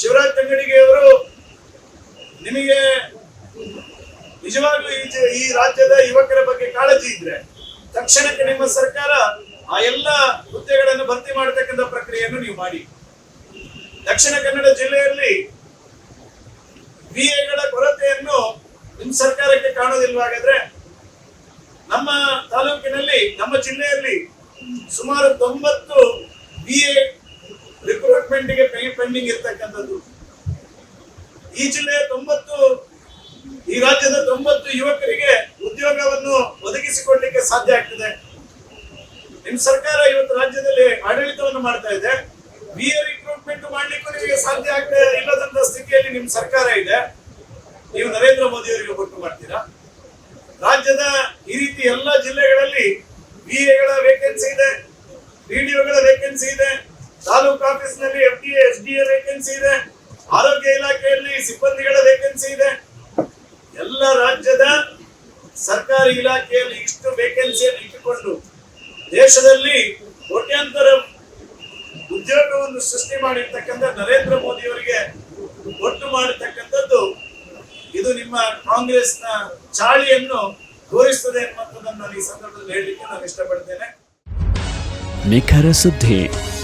ಶಿವರಾಜ್ ತಂಗಡಿಗೆ ಅವರು ನಿಮಗೆ ನಿಜವಾಗ್ಲೂ ಈ ರಾಜ್ಯದ ಯುವಕರ ಬಗ್ಗೆ ಕಾಳಜಿ ಇದ್ರೆ ತಕ್ಷಣಕ್ಕೆ ನಿಮ್ಮ ಸರ್ಕಾರ ಆ ಎಲ್ಲ ಹುದ್ದೆಗಳನ್ನು ಭರ್ತಿ ಮಾಡತಕ್ಕಂಥ ಪ್ರಕ್ರಿಯೆಯನ್ನು ನೀವು ಮಾಡಿ. ದಕ್ಷಿಣ ಕನ್ನಡ ಜಿಲ್ಲೆಯಲ್ಲಿ ಬಿ ಎಗಳ ಕೊರತೆಯನ್ನು ನಿಮ್ಮ ಸರ್ಕಾರಕ್ಕೆ ಕಾಣೋದಿಲ್ವಾಗಾದ್ರೆ ನಮ್ಮ ತಾಲೂಕಿನಲ್ಲಿ, ನಮ್ಮ ಜಿಲ್ಲೆಯಲ್ಲಿ ಸುಮಾರು ತೊಂಬತ್ತು ರಿಕ್ರೂಟ್ಮೆಂಟ್ಗೆ ಪೆಂಡಿಂಗ್ ಇರ್ತಕ್ಕಂಥದ್ದು. ಈ ಜಿಲ್ಲೆಯ ತೊಂಬತ್ತು, ಈ ರಾಜ್ಯದ ತೊಂಬತ್ತು ಯುವಕರಿಗೆ ಉದ್ಯೋಗವನ್ನು ಒದಗಿಸಿಕೊಡ್ಲಿಕ್ಕೆ ಸಾಧ್ಯ ಆಗ್ತದೆ. ನಿಮ್ ಸರ್ಕಾರ ಇವತ್ತು ರಾಜ್ಯದಲ್ಲಿ ಆಡಳಿತವನ್ನು ಮಾಡ್ತಾ ಇದೆ. ಬಿ ಎ ರಿಕ್ರೂಟ್ಮೆಂಟ್ ಮಾಡ್ಲಿಕ್ಕೂ ನಿಮಗೆ ಸಾಧ್ಯ ಆಗದೆ ಇಲ್ಲದಂತ ಸ್ಥಿತಿಯಲ್ಲಿ ನಿಮ್ ಸರ್ಕಾರ ಇದೆ. ನೀವು ನರೇಂದ್ರ ಮೋದಿ ಅವರಿಗೆ ಒಟ್ಟು ಮಾಡ್ತೀರಾ? ರಾಜ್ಯದ ಈ ರೀತಿ ಎಲ್ಲ ಜಿಲ್ಲೆಗಳಲ್ಲಿ ಬಿ ಎಗಳ ವೇಕೆನ್ಸಿ ಇದೆ ಪಿಡಿಒಗಳ ವೇಕೆನ್ಸಿ ಇದೆ. ತಾಲೂಕು ಆಫೀಸ್ನಲ್ಲಿ F D S D A vacancy ಇದೆ. ಆರೋಗ್ಯ ಇಲಾಖೆಯಲ್ಲಿ ಸಿಬ್ಬಂದಿಗಳ ವೇಕೆನ್ಸಿ ಇದೆ. ಎಲ್ಲ ರಾಜ್ಯದ ಸರ್ಕಾರಿ ಇಲಾಖೆಯಲ್ಲಿ ಇಷ್ಟು ವೇಕೆನ್ಸಿಯನ್ನು ಇಟ್ಟುಕೊಂಡು ದೇಶದಲ್ಲಿ ಕೋಟ್ಯಾಂತರ ಉದ್ಯೋಗವನ್ನು ಸೃಷ್ಟಿ ಮಾಡಿರ್ತಕ್ಕಂಥ ನರೇಂದ್ರ ಮೋದಿ ಅವರಿಗೆ ಒಟ್ಟು ಮಾಡಿರ್ತಕ್ಕಂಥದ್ದು ಇದು ನಿಮ್ಮ ಕಾಂಗ್ರೆಸ್ನ ಚಾಳಿಯನ್ನು ತೋರಿಸ್ತದೆ ಅನ್ನುವಂಥದ್ದನ್ನು ನಾನು ಈ ಸಂದರ್ಭದಲ್ಲಿ ಹೇಳಲಿಕ್ಕೆ ನಾನು ಇಷ್ಟಪಡ್ತೇನೆ. ನಿಖರ ಸುದ್ದಿ.